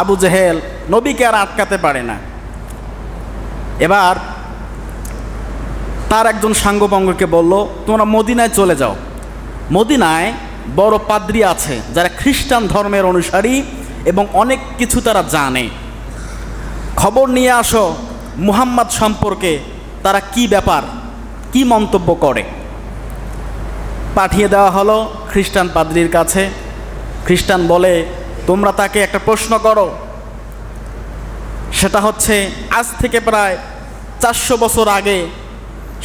আবু জেহেল নবীকে আর আটকাতে পারে না। এবার তার একজন সাঙ্গপঙ্গকে বলল, তোমরা মদিনায় চলে যাও। মদিনায় বড় পাদ্রী আছে যারা খ্রিস্টান ধর্মের অনুসারী এবং অনেক কিছু তারা জানে। খবর নিয়ে আসো মুহাম্মদ সম্পর্কে তারা কি ব্যাপার, কি মন্তব্য করে। পাঠিয়ে দেওয়া হলো খ্রিস্টান পাদ্রির কাছে। খ্রিস্টান বলে তোমরা তাকে একটা প্রশ্ন করো। সেটা হচ্ছে, আজ থেকে প্রায় চারশো বছর আগে,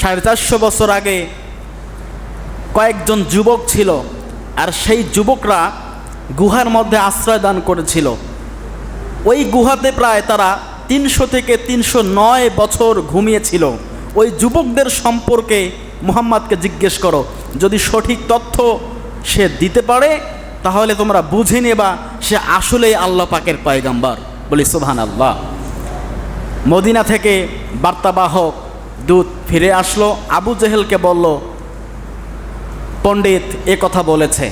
সাড়ে চারশো বছর আগে কয়েকজন যুবক ছিল, আর সেই যুবকরা গুহার মধ্যে আশ্রয় দান করেছিল। ওই গুহাতে প্রায় তারা তিনশো থেকে তিনশো নয় বছর ঘুমিয়েছিল। ওই যুবকদের সম্পর্কে মুহাম্madকে জিজ্ঞেস করো, যদি সঠিক তথ্য সে দিতে পারে তাহলে তোমরা বুঝে নেবা সে আসলেই আল্লাহ পাকের পয়গাম্বার। বলি সুবহান আল্লাহ মদিনা থেকে বার্তাবাহক দূত ফিরে আসলো। আবু জেহেলকে বলল, পণ্ডিত, এ কথা বলেছে।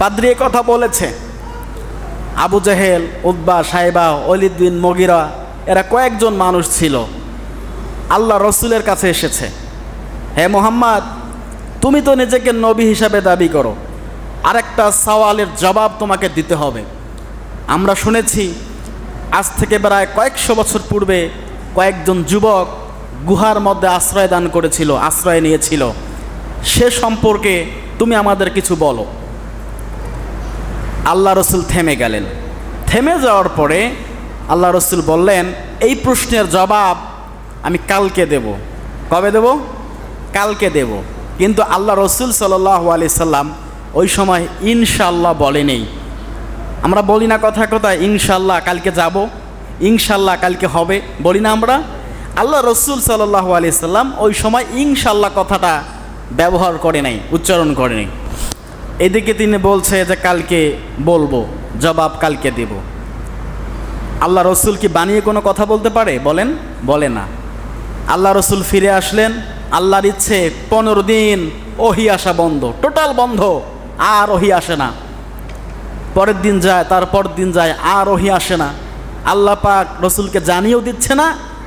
পাদ্রি এ কথা বলেছে। আবু জেহেল উদ্বা সাহেবা অলিদ বিন মগিরা, এরা কয়েকজন মানুষ ছিল। আল্লাহ রসুলের কাছে এসেছে, হে মোহাম্মদ, তুমি তো নিজেকে নবী হিসাবে দাবি করো। আরেকটা সওয়ালের জবাব তোমাকে দিতে হবে। আমরা শুনেছি, আজ থেকে প্রায় কয়েকশো বছর পূর্বে কয়েকজন যুবক গুহার মধ্যে আশ্রয় দান করেছিল, আশ্রয় নিয়েছিল। সে সম্পর্কে তুমি আমাদের কিছু বলো। আল্লাহ রসুল থেমে গেলেন। থেমে যাওয়ার পরে আল্লাহ রসুল বললেন, এই প্রশ্নের জবাব আমি কালকে দেব। কবে দেব? কালকে দেব। কিন্তু আল্লাহ রসুল সাল্লাহ আলি সাল্লাম ওই সময় ইনশাল্লাহ বলেনি আমরা বলি না কথা কথা ইনশাল্লাহ কালকে যাব, ইনশাল্লাহ কালকে হবে, বলি না আমরা? আল্লাহ রসুল সাল্লাহ আলি সাল্লাম ওই সময় ইনশাল্লাহ কথাটা ব্যবহার করে নাই, উচ্চারণ করে নাই। এদিকে তিনি বলছে যে কালকে বলব, জবাব কালকে দেব। আল্লাহ রসুল কি বানিয়ে কোনো কথা বলতে পারে? বলেন, বলে না। আল্লাহ রসুল ফিরে আসলেন, আল্লাহর ইচ্ছে পনেরো দিন ওহি আসা বন্ধ, টোটাল বন্ধ। আর ওহি আসে না। পরের দিন যায় তারপর দিন যায়, আর ওহি আসে না। আল্লাহ পাক রসুলকে জানিয়েও দিচ্ছে না,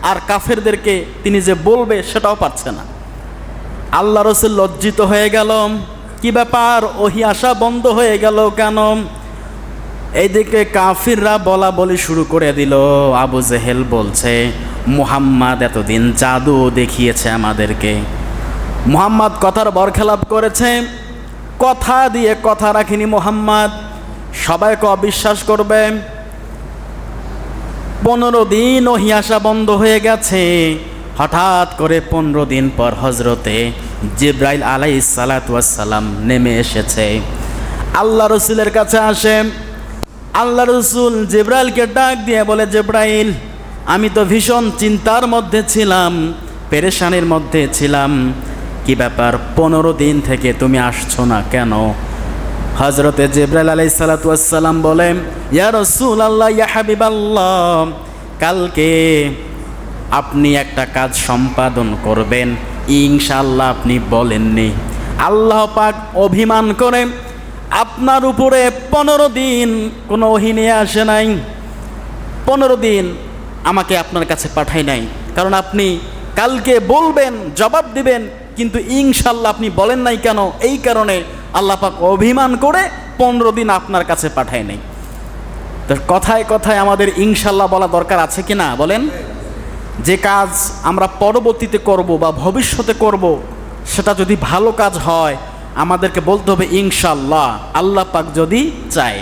আর কাফেরদেরকে তিনি যে বলবে সেটাও পারছে না। আল্লাহ রসুল লজ্জিত হয়ে গেল কি ব্যাপার? ওহি আসা বন্ধ হয়ে গেল কেন? এইদিকে কাফিররা বলা বলি শুরু করে দিল, আবু জেহেল বলছে, মুহাম্মদ এতদিন জাদু দেখিয়েছে আমাদেরকে। মুহাম্মদ কথার বরখেলাপ করেছে কথা দিয়ে কথা রাখিনি মুহাম্মদ। সবাইকে অবিশ্বাস করবে? পনেরো দিন ওহি আসা বন্ধ হয়ে গেছে। হঠাৎ করে পনেরো দিন পর হজরতে জিব্রাইল আলাই সালাতাম নেমে এসেছে। আল্লাহ রসুলের কাছে আসে। আল্লাহ রসুল জিব্রাইলকে ডাক দিয়ে বলে, জিব্রাইল, আমি তো ভীষণ চিন্তার মধ্যে ছিলাম, পেরেশানির মধ্যে ছিলাম। কি ব্যাপার? পনেরো দিন থেকে তুমি আসছো না কেন? হজরতে জিব্রাইল আলাই সালাতাম বলে, ইয়া রসুল আল্লাহ ইয়া হাবিব আল্লাহ কালকে আপনি একটা কাজ সম্পাদন করবেন। ইনশাল্লাহ আপনি বলেননি। আল্লাহ পাক অভিমান করে আপনার উপরে পনেরো দিন কোনো ওহি নিয়ে আসে নাই। পনেরো দিন আমাকে আপনার কাছে পাঠাই নাই। কারণ আপনি কালকে বলবেন, জবাব দিবেন কিন্তু ইনশাল্লাহ আপনি বলেন নাই কেন? এই কারণে আল্লাহ পাক অভিমান করে পনেরো দিন আপনার কাছে পাঠায় নাই। তো কথায় কথায় আমাদের ইনশাল্লাহ বলা দরকার আছে কি না? বলেন। যে কাজ আমরা পরবর্তীতে করব বা ভবিষ্যতে করব, সেটা যদি ভালো কাজ হয়, আমাদেরকে বলতে হবে ইনশাল্লাহ, আল্লাহ পাক যদি চায়।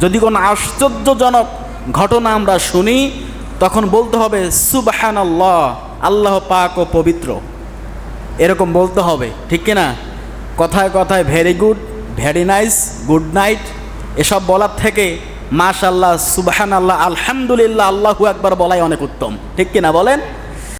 যদি কোনো আশ্চর্যজনক ঘটনা আমরা শুনি, তখন বলতে হবে সুবাহান আল্লাহ আল্লাহ পাক ও পবিত্র। এরকম বলতে হবে, ঠিক কিনা? কথায় কথায় very good very nice good night এসব বলার থেকে মাশাল্লাহ সুবাহান আল্লাহ আলহামদুলিল্লাহ, আল্লাহু একবার বলাই অনেক উত্তম, ঠিক কিনা বলেন?